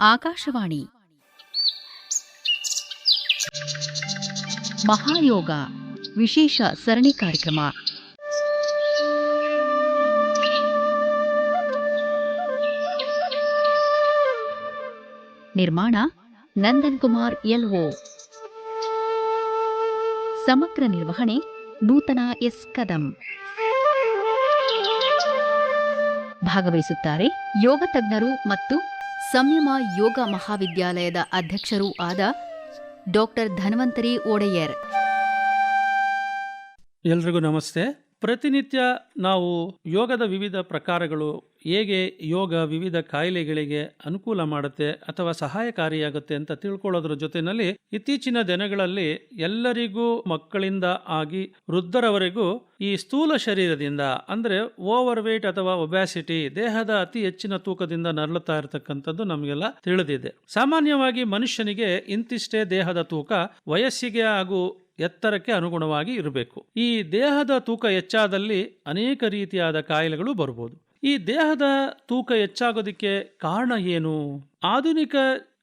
ಆಕಾಶವಾಣಿ. ಮಹಾಯೋಗ ವಿಶೇಷ ಸರಣಿ ಕಾರ್ಯಕ್ರಮ. ನಿರ್ಮಾಣ ನಂದನ್ ಕುಮಾರ್ ಎಲ್ಒ. ಸಮಗ್ರ ನಿರ್ವಹಣೆ ನೂತನ ಎಸ್ ಕದಂ. ಭಾಗವಹಿಸುತ್ತಾರೆ ಯೋಗ ತಜ್ಞರು ಮತ್ತು ಸಂಯಮ ಯೋಗ ಮಹಾವಿದ್ಯಾಲಯದ ಅಧ್ಯಕ್ಷರೂ ಆದ ಡಾಕ್ಟರ್ ಧನ್ವಂತರಿ ಒಡೆಯರ್ ಎಲ್ರಿಗೂ ನಮಸ್ತೆ. ಪ್ರತಿನಿತ್ಯ ನಾವು ಯೋಗದ ವಿವಿಧ ಪ್ರಕಾರಗಳು ಹೇಗೆ ಯೋಗ ವಿವಿಧ ಕಾಯಿಲೆಗಳಿಗೆ ಅನುಕೂಲ ಮಾಡುತ್ತೆ ಅಥವಾ ಸಹಾಯಕಾರಿಯಾಗುತ್ತೆ ಅಂತ ತಿಳ್ಕೊಳ್ಳೋದ್ರ ಜೊತೆಯಲ್ಲಿ ಇತ್ತೀಚಿನ ದಿನಗಳಲ್ಲಿ ಎಲ್ಲರಿಗೂ ಮಕ್ಕಳಿಂದ ಆಗಿ ವೃದ್ಧರವರೆಗೂ ಈ ಸ್ಥೂಲ ಶರೀರದಿಂದ, ಅಂದ್ರೆ ಓವರ್ ವೇಟ್ ಅಥವಾ ಒಬ್ಯಾಸಿಟಿ, ದೇಹದ ಅತಿ ಹೆಚ್ಚಿನ ತೂಕದಿಂದ ನರಳುತ್ತಾ ಇರತಕ್ಕಂಥದ್ದು ನಮಗೆಲ್ಲ ತಿಳಿದಿದೆ. ಸಾಮಾನ್ಯವಾಗಿ ಮನುಷ್ಯನಿಗೆ ಇಂತಿಷ್ಟೇ ದೇಹದ ತೂಕ ವಯಸ್ಸಿಗೆ ಹಾಗೂ ಎತ್ತರಕ್ಕೆ ಅನುಗುಣವಾಗಿ ಇರಬೇಕು. ಈ ದೇಹದ ತೂಕ ಹೆಚ್ಚಾದಲ್ಲಿ ಅನೇಕ ರೀತಿಯಾದ ಕಾಯಿಲೆಗಳು ಬರ್ಬೋದು. ಈ ದೇಹದ ತೂಕ ಹೆಚ್ಚಾಗೋದಕ್ಕೆ ಕಾರಣ ಏನು? ಆಧುನಿಕ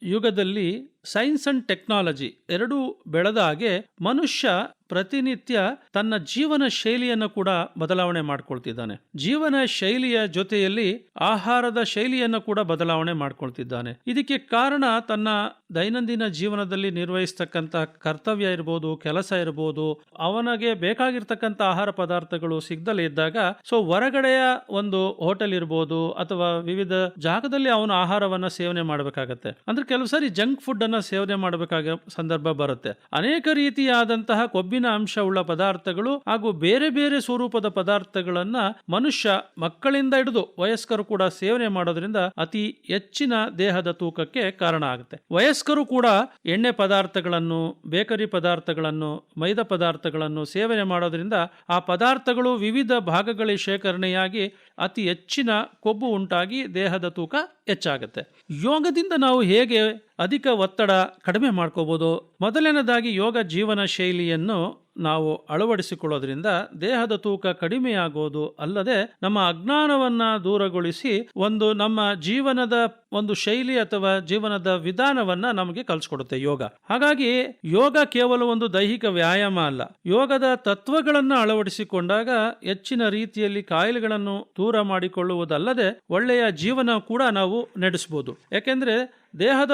ಯುಗದಲ್ಲಿ ಸೈನ್ಸ್ ಅಂಡ್ ಟೆಕ್ನಾಲಜಿ ಎರಡೂ ಬೆಳೆದ ಹಾಗೆ ಮನುಷ್ಯ ಪ್ರತಿನಿತ್ಯ ತನ್ನ ಜೀವನ ಶೈಲಿಯನ್ನು ಕೂಡ ಬದಲಾವಣೆ ಮಾಡ್ಕೊಳ್ತಿದ್ದಾನೆ. ಜೀವನ ಶೈಲಿಯ ಜೊತೆಯಲ್ಲಿ ಆಹಾರದ ಶೈಲಿಯನ್ನು ಕೂಡ ಬದಲಾವಣೆ ಮಾಡ್ಕೊಳ್ತಿದ್ದಾನೆ. ಇದಕ್ಕೆ ಕಾರಣ ತನ್ನ ದೈನಂದಿನ ಜೀವನದಲ್ಲಿ ನಿರ್ವಹಿಸ್ತಕ್ಕಂಥ ಕರ್ತವ್ಯ ಇರ್ಬೋದು, ಕೆಲಸ ಇರ್ಬೋದು, ಅವನಿಗೆ ಬೇಕಾಗಿರ್ತಕ್ಕಂಥ ಆಹಾರ ಪದಾರ್ಥಗಳು ಸಿಗ್ದಲೇ ಇದ್ದಾಗ, ಸೊ ಹೊರಗಡೆಯ ಒಂದು ಹೋಟೆಲ್ ಇರ್ಬೋದು ಅಥವಾ ವಿವಿಧ ಜಾಗದಲ್ಲಿ ಅವನು ಆಹಾರವನ್ನ ಸೇವನೆ ಮಾಡಬೇಕಾಗತ್ತೆ. ಅಂದ್ರೆ ಕೆಲವು ಸಾರಿ ಜಂಕ್ ಫುಡ್ ಅನ್ನ ಸೇವನೆ ಮಾಡಬೇಕಾಗ ಸಂದರ್ಭ ಬರುತ್ತೆ. ಅನೇಕ ರೀತಿಯಾದಂತಹ ಕೊಬ್ಬಿನ ಅಂಶವುಳ್ಳ ಪದಾರ್ಥಗಳು ಹಾಗೂ ಬೇರೆ ಬೇರೆ ಸ್ವರೂಪದ ಪದಾರ್ಥಗಳನ್ನ ಮನುಷ್ಯ ಮಕ್ಕಳಿಂದ ಹಿಡಿದು ವಯಸ್ಕರು ಕೂಡ ಸೇವನೆ ಮಾಡೋದ್ರಿಂದ ಅತಿ ಹೆಚ್ಚಿನ ದೇಹದ ತೂಕಕ್ಕೆ ಕಾರಣ ಆಗುತ್ತೆ. ವಯಸ್ಕರು ಕೂಡ ಎಣ್ಣೆ ಪದಾರ್ಥಗಳನ್ನು, ಬೇಕರಿ ಪದಾರ್ಥಗಳನ್ನು, ಮೈದಾ ಪದಾರ್ಥಗಳನ್ನು ಸೇವನೆ ಮಾಡೋದ್ರಿಂದ ಆ ಪದಾರ್ಥಗಳು ವಿವಿಧ ಭಾಗಗಳ ಶೇಖರಣೆಯಾಗಿ ಅತಿ ಹೆಚ್ಚಿನ ಕೊಬ್ಬು ಉಂಟಾಗಿ ದೇಹದ ತೂಕ ಹೆಚ್ಚಾಗುತ್ತೆ. ಯೋಗದಿಂದ ನಾವು ಹೇಗೆ ಅಧಿಕ ಒತ್ತಡ ಕಡಿಮೆ ಮಾಡ್ಕೋಬೋದು? ಮೊದಲನೇದಾಗಿ ಯೋಗ ಜೀವನ ಶೈಲಿಯನ್ನು ನಾವು ಅಳವಡಿಸಿಕೊಳ್ಳೋದ್ರಿಂದ ದೇಹದ ತೂಕ ಕಡಿಮೆಯಾಗೋದು ಅಲ್ಲದೆ ನಮ್ಮ ಅಜ್ಞಾನವನ್ನ ದೂರಗೊಳಿಸಿ ಒಂದು ನಮ್ಮ ಜೀವನದ ಒಂದು ಶೈಲಿ ಅಥವಾ ಜೀವನದ ವಿಧಾನವನ್ನ ನಮಗೆ ಕಲಿಸ್ಕೊಡುತ್ತೆ ಯೋಗ. ಹಾಗಾಗಿ ಯೋಗ ಕೇವಲ ಒಂದು ದೈಹಿಕ ವ್ಯಾಯಾಮ ಅಲ್ಲ. ಯೋಗದ ತತ್ವಗಳನ್ನ ಅಳವಡಿಸಿಕೊಂಡಾಗ ಹೆಚ್ಚಿನ ರೀತಿಯಲ್ಲಿ ಕಾಯಿಲೆಗಳನ್ನು ದೂರ ಮಾಡಿಕೊಳ್ಳುವುದಲ್ಲದೆ ಒಳ್ಳೆಯ ಜೀವನ ಕೂಡ ನಾವು ನಡೆಸಬಹುದು ಯಾಕೆಂದ್ರೆ ದೇಹದ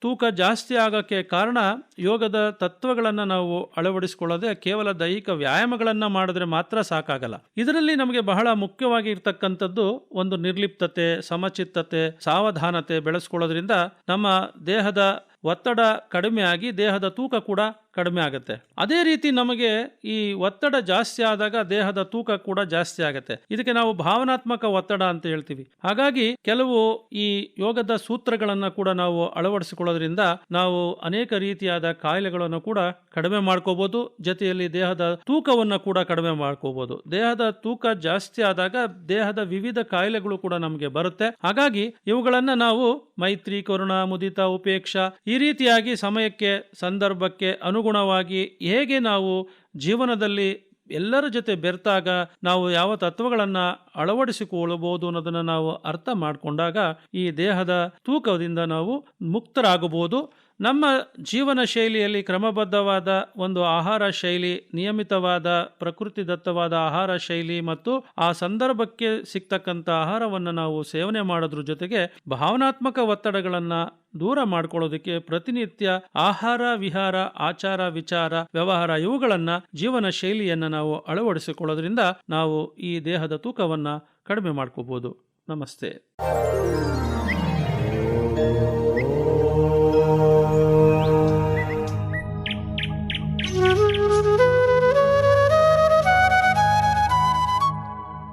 ತೂಕ ಜಾಸ್ತಿ ಆಗೋಕ್ಕೆ ಕಾರಣ ಯೋಗದ ತತ್ವಗಳನ್ನು ನಾವು ಅಳವಡಿಸಿಕೊಳ್ಳದೆ ಕೇವಲ ದೈಹಿಕ ವ್ಯಾಯಾಮಗಳನ್ನು ಮಾಡಿದ್ರೆ ಮಾತ್ರ ಸಾಕಾಗಲ್ಲ. ಇದರಲ್ಲಿ ನಮಗೆ ಬಹಳ ಮುಖ್ಯವಾಗಿ ಇರ್ತಕ್ಕಂಥದ್ದು ಒಂದು ನಿರ್ಲಿಪ್ತತೆ, ಸಮಚಿತ್ತತೆ, ಸಾವಧಾನತೆ ಬೆಳೆಸ್ಕೊಳ್ಳೋದ್ರಿಂದ ನಮ್ಮ ದೇಹದ ಒತ್ತಡ ಕಡಿಮೆ ಆಗಿ ದೇಹದ ತೂಕ ಕೂಡ ಕಡಿಮೆ ಆಗುತ್ತೆ. ಅದೇ ರೀತಿ ನಮಗೆ ಈ ಒತ್ತಡ ಜಾಸ್ತಿ ಆದಾಗ ದೇಹದ ತೂಕ ಕೂಡ ಜಾಸ್ತಿ ಆಗುತ್ತೆ. ಇದಕ್ಕೆ ನಾವು ಭಾವನಾತ್ಮಕ ಒತ್ತಡ ಅಂತ ಹೇಳ್ತೀವಿ. ಹಾಗಾಗಿ ಕೆಲವು ಈ ಯೋಗದ ಸೂತ್ರಗಳನ್ನ ಕೂಡ ನಾವು ಅಳವಡಿಸಿಕೊಳ್ಳೋದ್ರಿಂದ ನಾವು ಅನೇಕ ರೀತಿಯಾದ ಕಾಯಿಲೆಗಳನ್ನು ಕೂಡ ಕಡಿಮೆ ಮಾಡ್ಕೋಬಹುದು ಜೊತೆಯಲ್ಲಿ ದೇಹದ ತೂಕವನ್ನ ಕೂಡ ಕಡಿಮೆ ಮಾಡ್ಕೋಬಹುದು ದೇಹದ ತೂಕ ಜಾಸ್ತಿ ಆದಾಗ ದೇಹದ ವಿವಿಧ ಕಾಯಿಲೆಗಳು ಕೂಡ ನಮಗೆ ಬರುತ್ತೆ. ಹಾಗಾಗಿ ಇವುಗಳನ್ನ ನಾವು ಮೈತ್ರಿ, ಕರುಣ, ಮುದಿತ, ಉಪೇಕ್ಷ ಈ ರೀತಿಯಾಗಿ ಸಮಯಕ್ಕೆ, ಸಂದರ್ಭಕ್ಕೆ ಅನುಗುಣವಾಗಿ ಹೇಗೆ ನಾವು ಜೀವನದಲ್ಲಿ ಎಲ್ಲರ ಜೊತೆ ಬೆರೆತಾಗ ನಾವು ಯಾವ ತತ್ವಗಳನ್ನು ಅಳವಡಿಸಿಕೊಳ್ಳಬಹುದು ಅನ್ನೋದನ್ನು ನಾವು ಅರ್ಥ ಮಾಡಿಕೊಂಡಾಗ ಈ ದೇಹದ ತೂಕದಿಂದ ನಾವು ಮುಕ್ತರಾಗಬಹುದು. ನಮ್ಮ ಜೀವನ ಶೈಲಿಯಲ್ಲಿ ಕ್ರಮಬದ್ಧವಾದ ಒಂದು ಆಹಾರ ಶೈಲಿ, ನಿಯಮಿತವಾದ ಪ್ರಕೃತಿದತ್ತವಾದ ಆಹಾರ ಶೈಲಿ ಮತ್ತು ಆ ಸಂದರ್ಭಕ್ಕೆ ಸಿಗ್ತಕ್ಕಂಥ ಆಹಾರವನ್ನು ನಾವು ಸೇವನೆ ಮಾಡೋದ್ರ ಜೊತೆಗೆ ಭಾವನಾತ್ಮಕ ಒತ್ತಡಗಳನ್ನು ದೂರ ಮಾಡ್ಕೊಳ್ಳೋದಕ್ಕೆ ಪ್ರತಿನಿತ್ಯ ಆಹಾರ ವಿಹಾರ, ಆಚಾರ ವಿಚಾರ, ವ್ಯವಹಾರ ಇವುಗಳನ್ನು ಜೀವನ ಶೈಲಿಯನ್ನು ನಾವು ಅಳವಡಿಸಿಕೊಳ್ಳೋದ್ರಿಂದ ನಾವು ಈ ದೇಹದ ತೂಕವನ್ನು ಕಡಿಮೆ ಮಾಡ್ಕೋಬೋದು. ನಮಸ್ತೆ.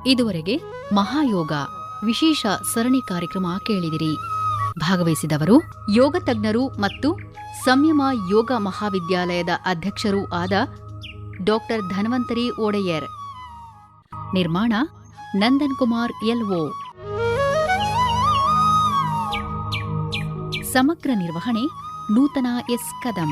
ಇದುವರೆಗೆ ಮಹಾಯೋಗ ವಿಶೇಷ ಸರಣಿ ಕಾರ್ಯಕ್ರಮ ಕೇಳಿದಿರಿ. ಭಾಗವಹಿಸಿದವರು ಯೋಗ ತಜ್ಞರು ಮತ್ತು ಸಂಯಮ ಯೋಗ ಮಹಾವಿದ್ಯಾಲಯದ ಅಧ್ಯಕ್ಷರೂ ಆದ ಡಾಕ್ಟರ್ ಧನ್ವಂತರಿ ಒಡೆಯರ್ ನಿರ್ಮಾಣ ನಂದನ್ ಕುಮಾರ್ ಎಲ್ಒ. ಸಮಗ್ರ ನಿರ್ವಹಣೆ ನೂತನ ಎಸ್ ಕದಂ.